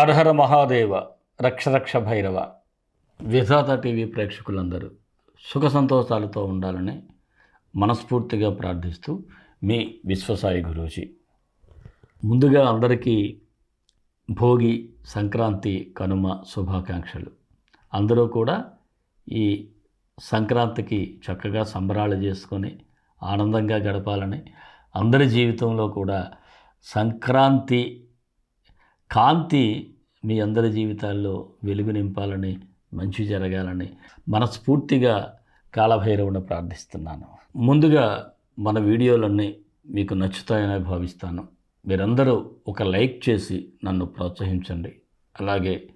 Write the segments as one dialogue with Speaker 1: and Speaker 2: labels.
Speaker 1: అర్హర మహాదేవ రక్ష రక్ష భైరవ. విధాత టీవీ ప్రేక్షకులందరూ సుఖ సంతోషాలతో ఉండాలని మనస్ఫూర్తిగా ప్రార్థిస్తూ మీ విశ్వసాయి గురూజీ. ముందుగా అందరికీ భోగి సంక్రాంతి కనుమ శుభాకాంక్షలు. అందరూ కూడా ఈ సంక్రాంతికి చక్కగా సంబరాలు చేసుకొని ఆనందంగా గడపాలని అందరి జీవితంలో కూడా సంక్రాంతి కాంతి మీ అందరి జీవితాల్లో వెలుగు నింపాలని మంచి జరగాలని మనస్ఫూర్తిగా కాలభైరవుని ప్రార్థిస్తున్నాను. ముందుగా మన వీడియోలన్నీ మీకు నచ్చుతాయని భావిస్తాను. మీరందరూ ఒక లైక్ చేసి నన్ను ప్రోత్సహించండి. అలాగే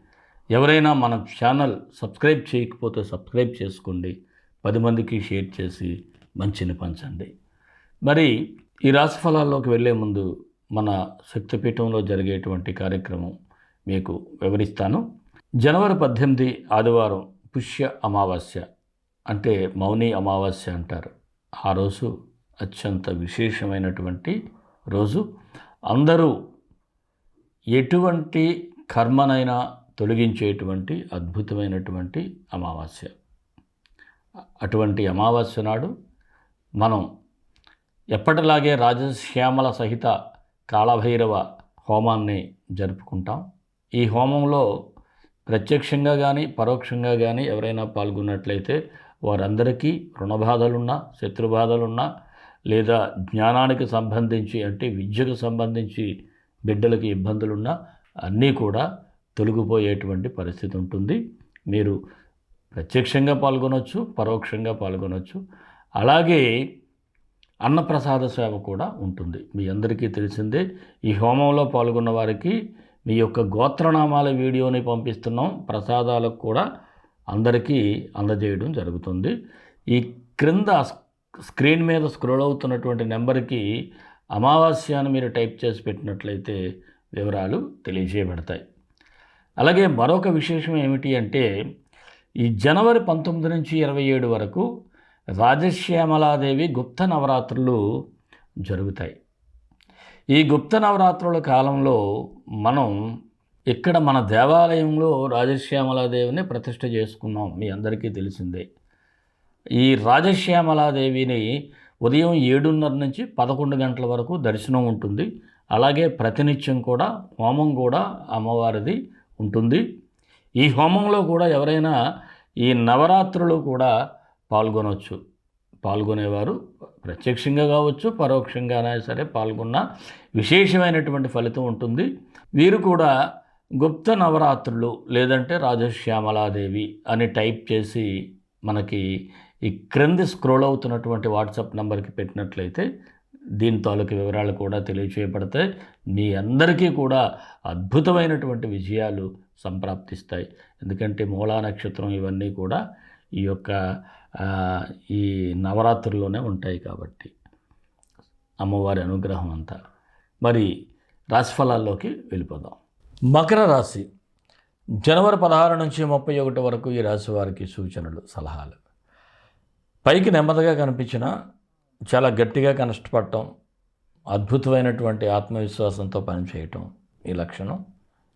Speaker 1: ఎవరైనా మన ఛానల్ సబ్స్క్రైబ్ చేయకపోతే సబ్స్క్రైబ్ చేసుకోండి. పది మందికి షేర్ చేసి మంచిని పంచండి. మరి ఈ రాశి ఫలాల్లోకి వెళ్ళే ముందు మన శక్తిపీఠంలో జరిగేటువంటి కార్యక్రమం మీకు వివరిస్తాను. జనవరి పద్దెనిమిది ఆదివారం పుష్య అమావాస్య అంటే మౌని అమావాస్య అంటారు. ఆ రోజు అత్యంత విశేషమైనటువంటి రోజు. అందరూ ఎటువంటి కర్మనైనా తొలగించేటువంటి అద్భుతమైనటువంటి అమావాస్య. అటువంటి అమావాస్య నాడు మనం ఎప్పటిలాగే రాజశ్యామల సహిత కాళభైరవ హోమాన్ని జరుపుకుంటాం. ఈ హోమంలో ప్రత్యక్షంగా కానీ పరోక్షంగా కానీ ఎవరైనా పాల్గొన్నట్లయితే వారందరికీ రుణబాధలున్నా శత్రుబాధలున్నా లేదా జ్ఞానానికి సంబంధించి అంటే విద్యకు సంబంధించి బిడ్డలకి ఇబ్బందులున్నా అన్నీ కూడా తొలగిపోయేటువంటి పరిస్థితి ఉంటుంది. మీరు ప్రత్యక్షంగా పాల్గొనవచ్చు పరోక్షంగా పాల్గొనవచ్చు అలాగే అన్నప్రసాద సేవ కూడా ఉంటుంది. మీ అందరికీ తెలిసిందే ఈ హోమంలో పాల్గొన్న వారికి మీ యొక్క గోత్రనామాల వీడియోని పంపిస్తున్నాం. ప్రసాదాలకు కూడా అందరికీ అందజేయడం జరుగుతుంది. ఈ క్రింద స్క్రీన్ మీద స్క్రోల్ అవుతున్నటువంటి నెంబర్కి అమావాస్య అని మీరు టైప్ చేసి పెట్టినట్లయితే వివరాలు తెలియజేయబడతాయి. అలాగే మరొక విశేషం ఏమిటి అంటే ఈ జనవరి పంతొమ్మిది నుంచి ఇరవై ఏడు వరకు రాజశ్యామలాదేవి గుప్త నవరాత్రులు జరుగుతాయి. ఈ గుప్త నవరాత్రుల కాలంలో మనం ఇక్కడ మన దేవాలయంలో రాజశ్యామలాదేవిని ప్రతిష్ట చేసుకున్నాం. మీ అందరికీ తెలిసిందే. ఈ రాజశ్యామలాదేవిని ఉదయం ఏడున్నర నుంచి పదకొండు గంటల వరకు దర్శనం ఉంటుంది. అలాగే ప్రతినిత్యం కూడా హోమం కూడా అమ్మవారిది ఉంటుంది. ఈ హోమంలో కూడా ఎవరైనా ఈ నవరాత్రులు కూడా పాల్గొనవచ్చు పాల్గొనేవారు ప్రత్యక్షంగా కావచ్చు పరోక్షంగానే సరే పాల్గొన్న విశేషమైనటువంటి ఫలితం ఉంటుంది. వీరు కూడా గుప్త నవరాత్రులు లేదంటే రాజశ్యామలాదేవి అని టైప్ చేసి మనకి ఈ క్రింది స్క్రోల్ అవుతున్నటువంటి వాట్సాప్ నెంబర్కి పెట్టినట్లయితే దీని తాలూకు వివరాలు కూడా తెలియచేయబడతాయి. మీ అందరికీ కూడా అద్భుతమైనటువంటి విజయాలు సంప్రాప్తిస్తాయి. ఎందుకంటే మూలా నక్షత్రం ఇవన్నీ కూడా ఈ యొక్క ఈ నవరాత్రుల్లోనే ఉంటాయి కాబట్టి అమ్మవారి అనుగ్రహం అంతా. మరి రాశిఫలాల్లోకి వెళ్ళిపోదాం. మకర రాశి. జనవరి పదహారు నుంచి ముప్పై ఒకటి వరకు ఈ రాశి వారికి సూచనలు సలహాలు. పైకి నెమ్మదిగా కనిపించిన చాలా గట్టిగా కష్టపడటం అద్భుతమైనటువంటి ఆత్మవిశ్వాసంతో పనిచేయటం ఈ లక్షణం.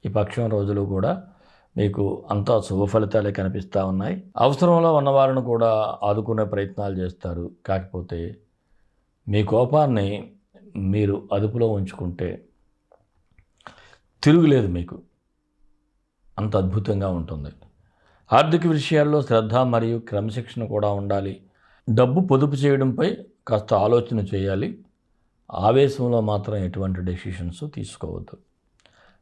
Speaker 1: ఈ పక్షం రోజులు కూడా మీకు అంతా శుభ ఫలితాలే కనిపిస్తూ ఉన్నాయి. అవసరంలో ఉన్నవారిని కూడా ఆదుకునే ప్రయత్నాలు చేస్తారు. కాకపోతే మీ కోపాన్ని మీరు అదుపులో ఉంచుకుంటే తిరుగులేదు మీకు. అంత అద్భుతంగా ఉంటుంది. ఆర్థిక విషయాల్లో శ్రద్ధ మరియు క్రమశిక్షణ కూడా ఉండాలి. డబ్బు పొదుపు చేయడంపై కాస్త ఆలోచన చేయాలి. ఆవేశంలో మాత్రం ఎటువంటి డెసిషన్స్ తీసుకోవద్దు.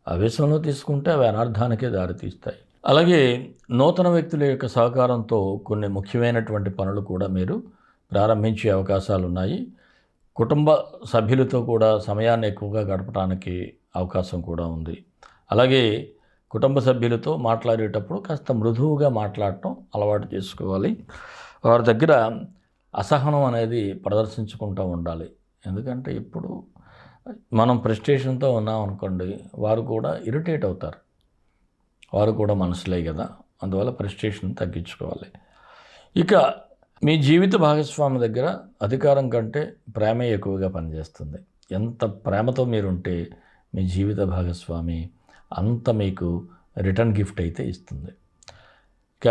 Speaker 1: అవేశంలో తీసుకుంటే అవి అనర్థానికే దారితీస్తాయి. అలాగే నూతన వ్యక్తుల యొక్క సహకారంతో కొన్ని ముఖ్యమైనటువంటి పనులు కూడా మీరు ప్రారంభించే అవకాశాలు ఉన్నాయి కుటుంబ సభ్యులతో కూడా సమయాన్ని ఎక్కువగా గడపడానికి అవకాశం కూడా ఉంది. అలాగే కుటుంబ సభ్యులతో మాట్లాడేటప్పుడు కాస్త మృదువుగా మాట్లాడటం అలవాటు చేసుకోవాలి. వారి దగ్గర అసహనం అనేది ప్రదర్శించుకుంటూ ఉండాలి. ఎందుకంటే ఇప్పుడు మనం ప్రెస్టేషన్తో ఉన్నాం అనుకోండి వారు కూడా ఇరిటేట్ అవుతారు. వారు కూడా మనసులే కదా అందువల్ల ప్రెస్టేషన్ తగ్గించుకోవాలి. ఇక మీ జీవిత భాగస్వామి దగ్గర అధికారం కంటే ప్రేమే ఎక్కువగా పనిచేస్తుంది. ఎంత ప్రేమతో మీరుంటే మీ జీవిత భాగస్వామి అంత మీకు రిటర్న్ గిఫ్ట్ అయితే ఇస్తుంది. ఇక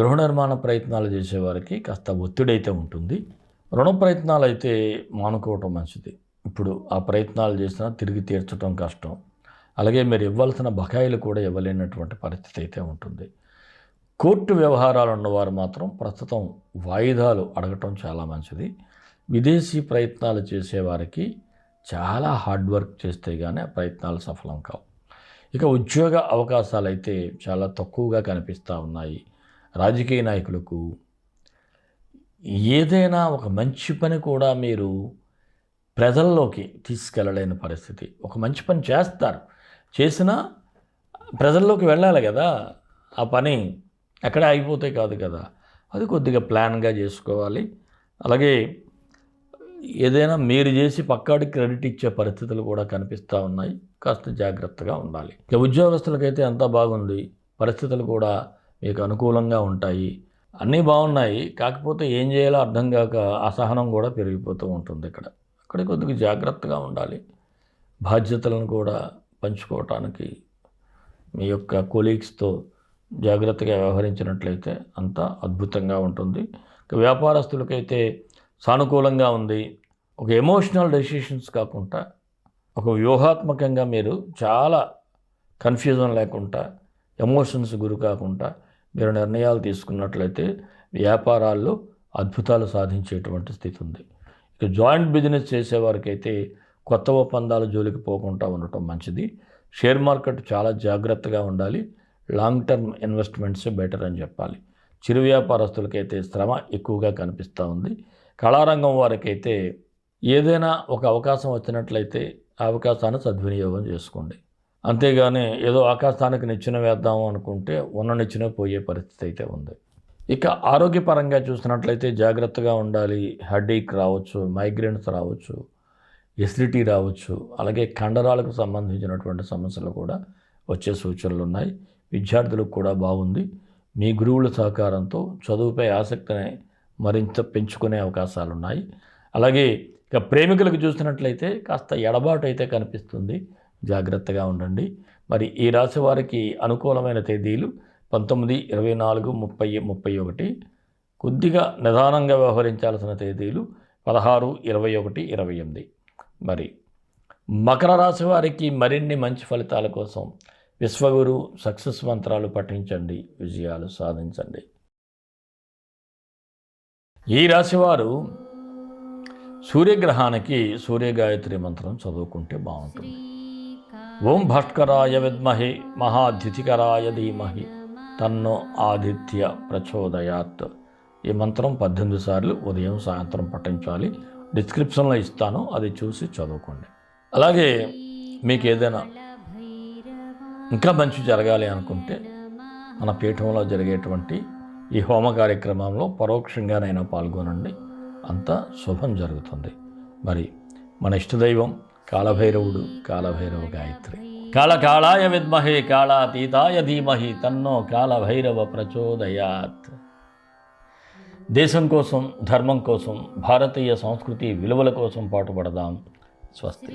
Speaker 1: గృహ నిర్మాణ ప్రయత్నాలు చేసేవారికి కాస్త ఒత్తిడి అయితే ఉంటుంది. రుణ ప్రయత్నాలు అయితే మానుకోవటం మంచిది. ఇప్పుడు ఆ ప్రయత్నాలు చేసినా తిరిగి తీర్చడం కష్టం. అలాగే మీరు ఇవ్వాల్సిన బకాయిలు కూడా ఇవ్వలేనటువంటి పరిస్థితి అయితే ఉంటుంది. కోర్టు వ్యవహారాలు ఉన్నవారు మాత్రం ప్రస్తుతం వాయిదాలు అడగటం చాలా మంచిది. విదేశీ ప్రయత్నాలు చేసేవారికి చాలా హార్డ్ వర్క్ చేస్తే కానీ ఆ ప్రయత్నాలు సఫలం కావు. ఇక ఉద్యోగ అవకాశాలు అయితే చాలా తక్కువగా కనిపిస్తూ ఉన్నాయి. రాజకీయ నాయకులకు ఏదైనా ఒక మంచి పని కూడా మీరు ప్రజల్లోకి తీసుకెళ్ళలేని పరిస్థితి. ఒక మంచి పని చేస్తారు. చేసినా ప్రజల్లోకి వెళ్ళాలి కదా. ఆ పని ఎక్కడ అయిపోతే కాదు కదా. అది కొద్దిగా ప్లాన్గా చేసుకోవాలి. అలాగే ఏదైనా మీరు చేసి పక్కాడికి క్రెడిట్ ఇచ్చే పరిస్థితులు కూడా కనిపిస్తూ ఉన్నాయి. కాస్త జాగ్రత్తగా ఉండాలి. ఇక ఉద్యోగస్తులకైతే అంతా బాగుంది. పరిస్థితులు కూడా మీకు అనుకూలంగా ఉంటాయి. అన్నీ బాగున్నాయి. కాకపోతే ఏం చేయాలో అర్థం కాక అసహనం కూడా పెరిగిపోతూ ఉంటుంది ఇక్కడ. అక్కడ కొద్దిగా జాగ్రత్తగా ఉండాలి. బాధ్యతలను కూడా పంచుకోవటానికి మీ యొక్క కొలీగ్స్తో జాగ్రత్తగా వ్యవహరించినట్లయితే అంతా అద్భుతంగా ఉంటుంది. వ్యాపారస్తులకైతే సానుకూలంగా ఉంది. ఒక ఎమోషనల్ డెసిషన్స్ కాకుండా ఒక వ్యూహాత్మకంగా మీరు చాలా కన్ఫ్యూజన్ లేకుండా ఎమోషన్స్ గురి కాకుండా మీరు నిర్ణయాలు తీసుకున్నట్లయితే వ్యాపారాల్లో అద్భుతాలు సాధించేటువంటి స్థితి ఉంది. జాయింట్ బిజినెస్ చేసేవారికైతే కొత్త ఒప్పందాల జోలికి పోకుండా ఉండటం మంచిది. షేర్ మార్కెట్ చాలా జాగ్రత్తగా ఉండాలి. లాంగ్ టర్మ్ ఇన్వెస్ట్మెంట్స్ బెటర్ అని చెప్పాలి. చిరు వ్యాపారస్తులకైతే శ్రమ ఎక్కువగా కనిపిస్తూ ఉంది. కళారంగం వారికైతే ఏదైనా ఒక అవకాశం వచ్చినట్లయితే ఆ అవకాశాన్ని సద్వినియోగం చేసుకోండి. అంతేగాని ఏదో ఆకాశానికి నిచ్చిన వేద్దాము అనుకుంటే ఉన్న నిచ్చిన పోయే పరిస్థితి అయితే ఉంది. ఇక ఆరోగ్యపరంగా చూసినట్లయితే జాగ్రత్తగా ఉండాలి. హెడేక్ రావచ్చు మైగ్రేన్స్ రావచ్చు ఎసిడిటీ రావచ్చు అలాగే కండరాలకు సంబంధించినటువంటి సమస్యలు కూడా వచ్చే సూచనలు ఉన్నాయి. విద్యార్థులకు కూడా బాగుంది. మీ గురువుల సహకారంతో చదువుపై ఆసక్తిని మరింత పెంచుకునే అవకాశాలు ఉన్నాయి. అలాగే ఇక ప్రేమికులకు చూసినట్లయితే కాస్త ఎడబాటు అయితే కనిపిస్తుంది. జాగ్రత్తగా ఉండండి. మరి ఈ రాశి వారికి అనుకూలమైన తేదీలు పంతొమ్మిది ఇరవై నాలుగు ముప్పై ముప్పై ఒకటి. కొద్దిగా నిదానంగా వ్యవహరించాల్సిన తేదీలు పదహారు ఇరవై ఒకటి ఇరవై ఎనిమిది. మరి మకర రాశి వారికి మరిన్ని మంచి ఫలితాల కోసం విశ్వగురు సక్సెస్ మంత్రాలు పఠించండి విజయాలు సాధించండి. ఈ రాశివారు సూర్యగ్రహానికి సూర్యగాయత్రి మంత్రం చదువుకుంటే బాగుంటుంది. ఓం భాస్కరాయ విద్మహే మహాద్యుతికరాయ ధీమహి. తన్నో ఆదిత్య ప్రచోదయాత్. ఈ మంత్రం పద్దెనిమిది సార్లు ఉదయం సాయంత్రం పఠించాలి. డిస్క్రిప్షన్లో ఇస్తాను. అది చూసి చదువుకోండి. అలాగే మీకు ఏదైనా ఇంకా మంచి జరగాలి అనుకుంటే మన పీఠంలో జరిగేటువంటి ఈ హోమ కార్యక్రమంలో పరోక్షంగానైనా పాల్గొనండి. అంతా శుభం జరుగుతుంది. మరి మన ఇష్టదైవం కాలభైరవుడు కాలభైరవ గాయత్రి. కాళకాళాయ విద్మహే కాళాతీతాయ ధీమహి తన్నో కాలభైరవ ప్రచోదయాత్ దేశం కోసం ధర్మం కోసం భారతీయ సంస్కృతి విలువల కోసం పాటుపడదాం స్వస్తి